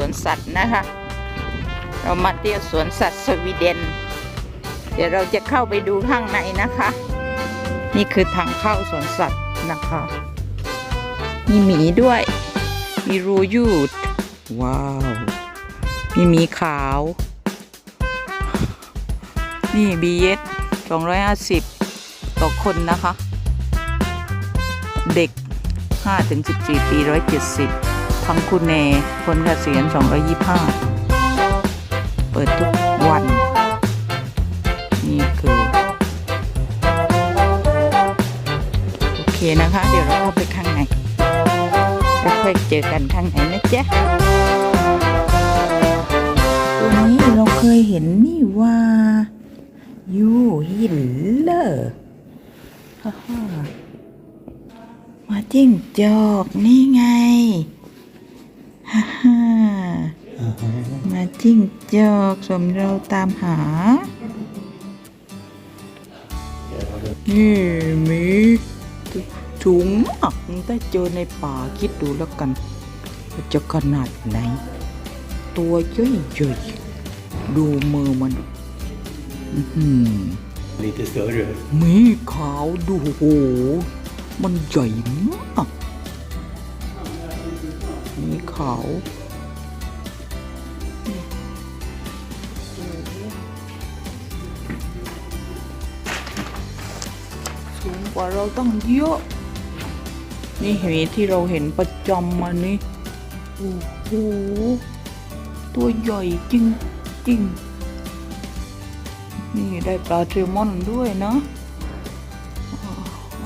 วสวนสัตว์นะคะ เรามาเที่ยวสวนสัตว์สวีเดน เดี๋ยวเราจะเข้าไปดูข้างในนะคะ นี่คือทางเข้าสวนสัตว์นะคะ มีหมีด้วย มีรูยูดว้าว มีหมีขาว นี่บีเอสสองร้อยห้าสิบต่อคนนะคะ เด็ก5ถึง14 ปี 170 ทั้งคุณเนคนเกษียณ225 เปิดทุกวัน นี่คือ โอเคนะคะ เดี๋ยวเราเข้าไปข้างในแล้วค่อยเจอกันข้างในนะจ๊ะตัวนี้เราเคยเห็นนี่ว่ายูฮิลเลอร์ฮ่าฮ่ามาจิ้งจอกนี่ไง มาจิ้งจอกสมเราตามหานี่มีถุงมากถ้าเจอในป่าคิดดูแล้วกันว่าจะขนาดไหน ตัวใหญ่ๆดูมือมันอื้อหือ Lite större. มีขาวดูโห มันใหญ่มาก มีขาวสูงกว่าเราต้องเยอะ นี่เห็นที่เราเห็นประจำมานี่โอ้โหตัวใหญ่จริงจริงๆนี่ได้ปลาเทลมอนด้วยนะ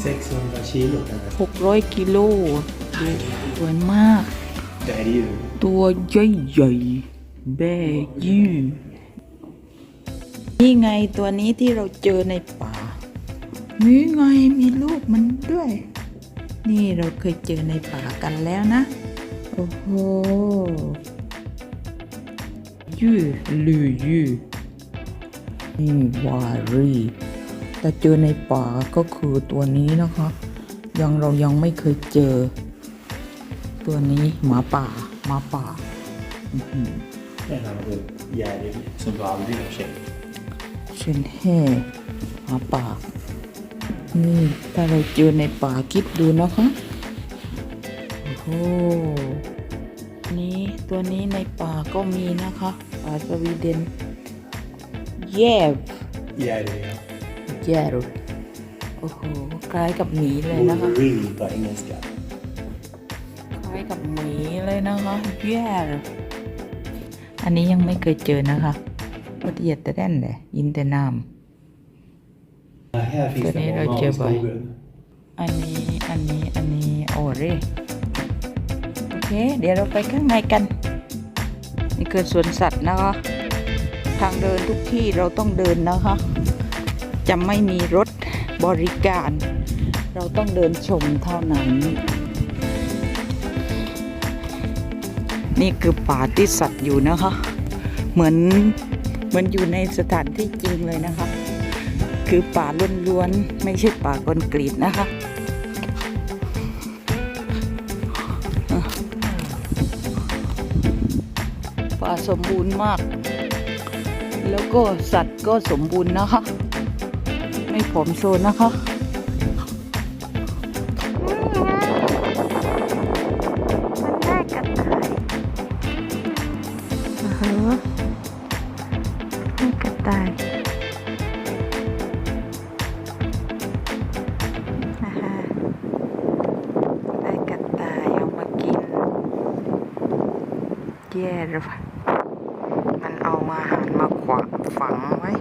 600 kilo kan det. 600กิโลดูสวยมาก Det här är ju ตัวใหญ่ๆแบยี่นี่ไงตัวนี้ที่เราเจอในป่า นี่ไงมีลูกมันด้วย นี่เราเคยเจอในป่ากันแล้วนะ โอ้โหยือลือยือนี่วารีแต่เจอในป่าก็คือตัวนี้นะคะ ยังเรายังไม่เคยเจอ ตัวนี้หมาป่าหมาป่า en annan gärd som du aldrig har sett. เชนแห่หมาป่านี่ถ้าเราเจอในป่าคิดดูนะคะโอ้โหนี่ตัวนี้ในป่าก็มีนะคะป่าสวีเดนแย่ Gärd, ja. แย่เลยโอ้โหคล้ายกับหมีเลยนะคะ กับหมีเลยนะคะแย่เลยอันนี้ยังไม่เคยเจอนะคะวัดเหยียดแต่แด่นเลยยินแต่น้ Här finns Den det är banan i rödjävlar. skogen. ำอันนี้อันนี้อันนี้โอ้เรโอเค เดี๋ยวเราไปข้างในกัน นี่คือสวนสัตว์นะคะ ทางเดินทุกที่เราต้องเดินนะคะ จะไม่มีรถบริการ เราต้องเดินชมเท่านั้น นี่คือป่าที่สัตว์อยู่นะคะ เหมือนเหมือนอยู่ในสถานที่จริงเลยนะคะ คือป่าล้วนๆไม่ใช่ป่าคอนกรีตนะคะป่าสมบูรณ์มาก แล้วก็สัตว์ก็สมบูรณ์นะคะ ไม่ผอมโซนนะคะ แย่เลยว่ะมันเอามาหารมาขวางฝังไว้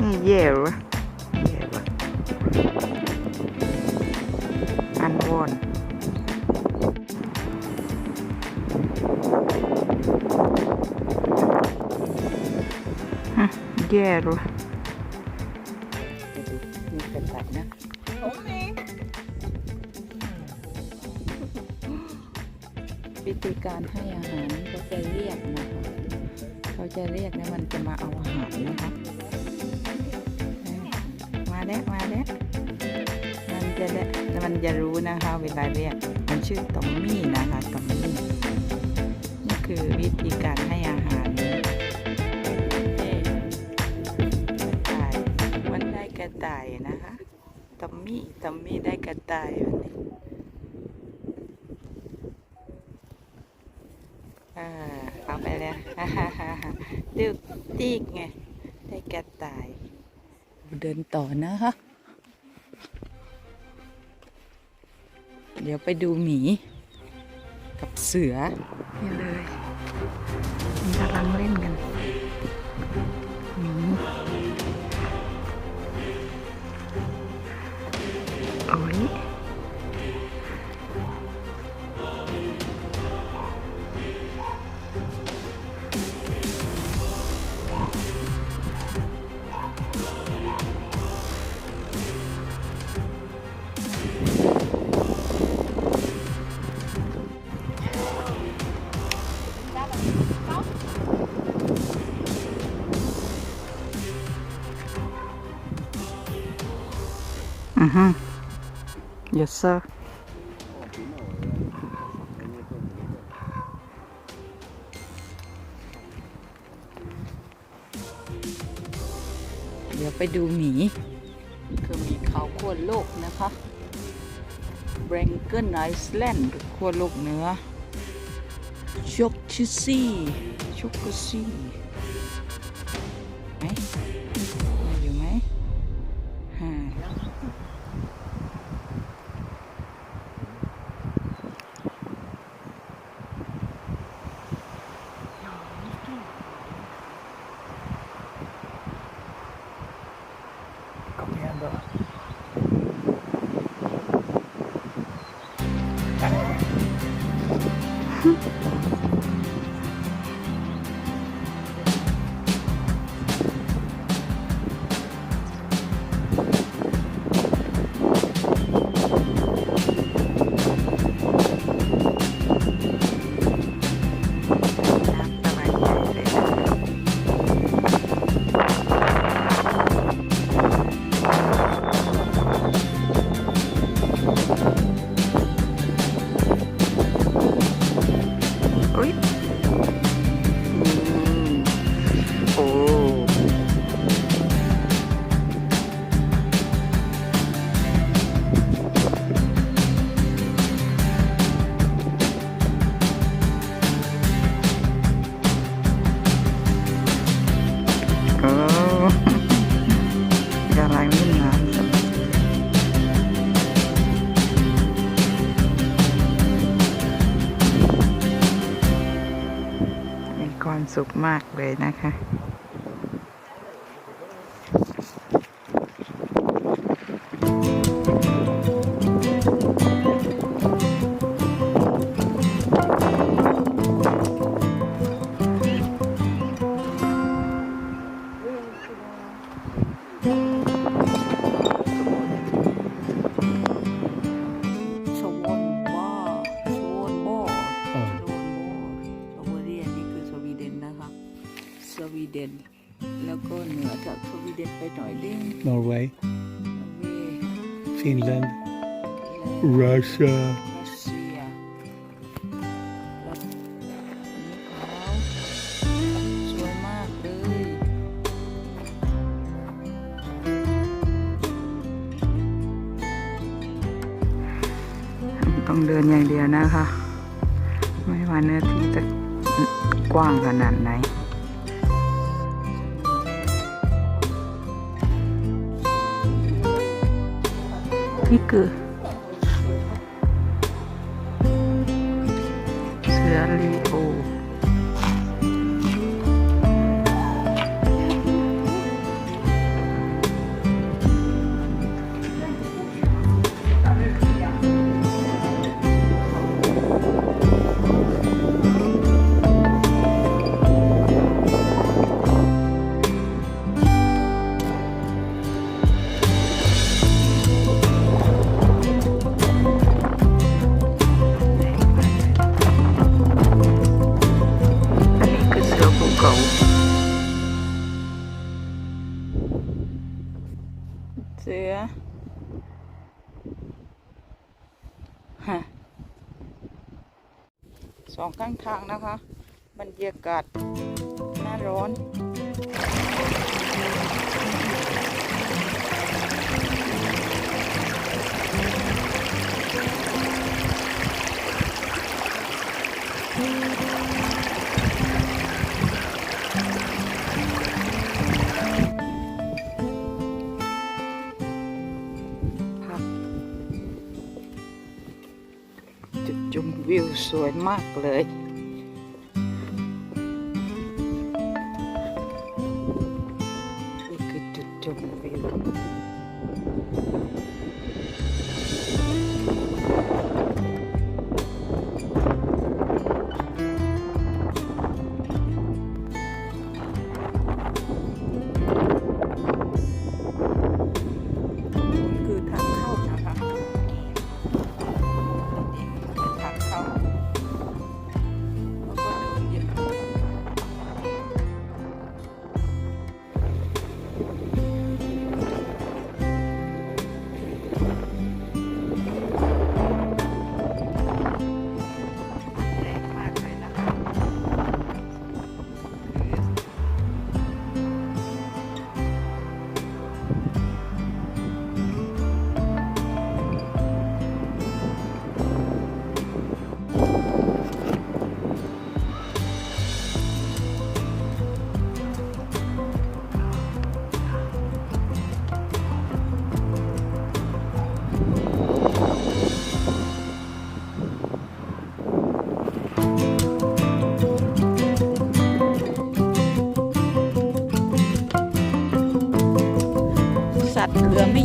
นี่แย่วะแย่วะอันวอน ฮะแย่วะมีกระต่ายนะผมเองปีวิธีการให้อาหารเขาจะเรียกนะคะเขาจะเรียกแล้วมันจะมาเอาอาหารนะคะ มาแล้วมาแล้วมันจะได้มันจะรู้นะคะ เวลาเรียกมันชื่อตอมมี่นะคะตอมมี่นี่คือวิธีการให้อาหาร มมี่ตอมมี่ได้กระต่ายวันนี้อ่าเอาไปแล้วดื้อตีกไง ได้กระต่าย เดินต่อนะคะเดี๋ยวไปดูหมี กับเสือนี่เลยมันกำลังเล่นกัน อือฮึ yes sir เดี๋ยวไปดูหมี คือหมีเขาขั้วโลกนะคะ b r a n k e n Island ขั้วโลกเหนือชกชิซี่ชกชิซี่ไหม มากเลยนะคะ และ Russia. รัสเซียแล้วอันนี้เขาสวยมากเลยต้องเดินอย่างเดียวนะคะ ไม่ว่าเนื้อที่จะกว้างขนาดไหนนี่คื อเองข้างทางนะคะ บรรยากาศหน้าร้อน สวยมากเลย นี่คือจุดชมวิว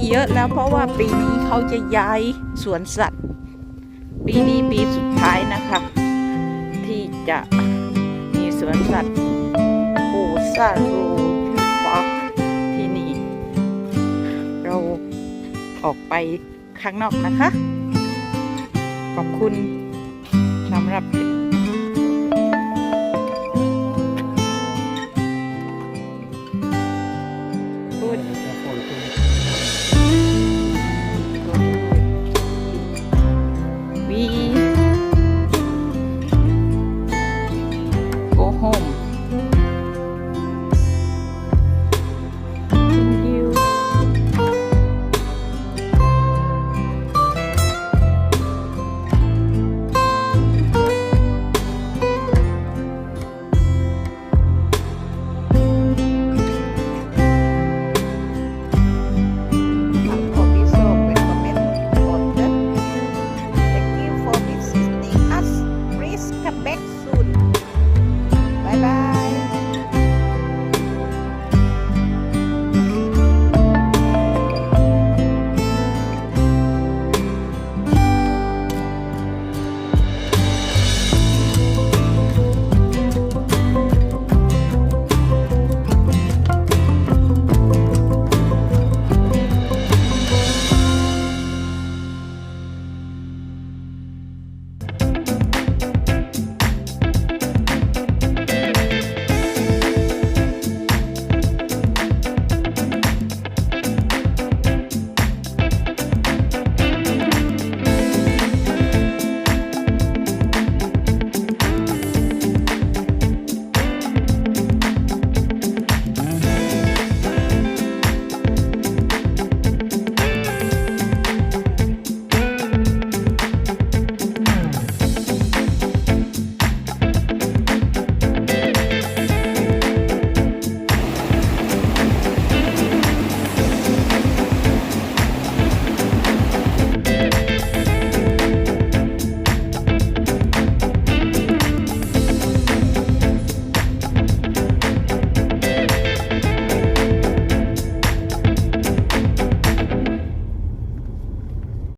เยอะแล้ว เพราะว่าปีนี้เขาจะย้ายสวนสัตว์ ปีนี้ปีสุดท้ายนะคะ ที่จะมีสวนสัตว์ปูซารูฟาร์ที่นี่ เราออกไปข้างนอกนะคะ ขอบคุณสำหรับ so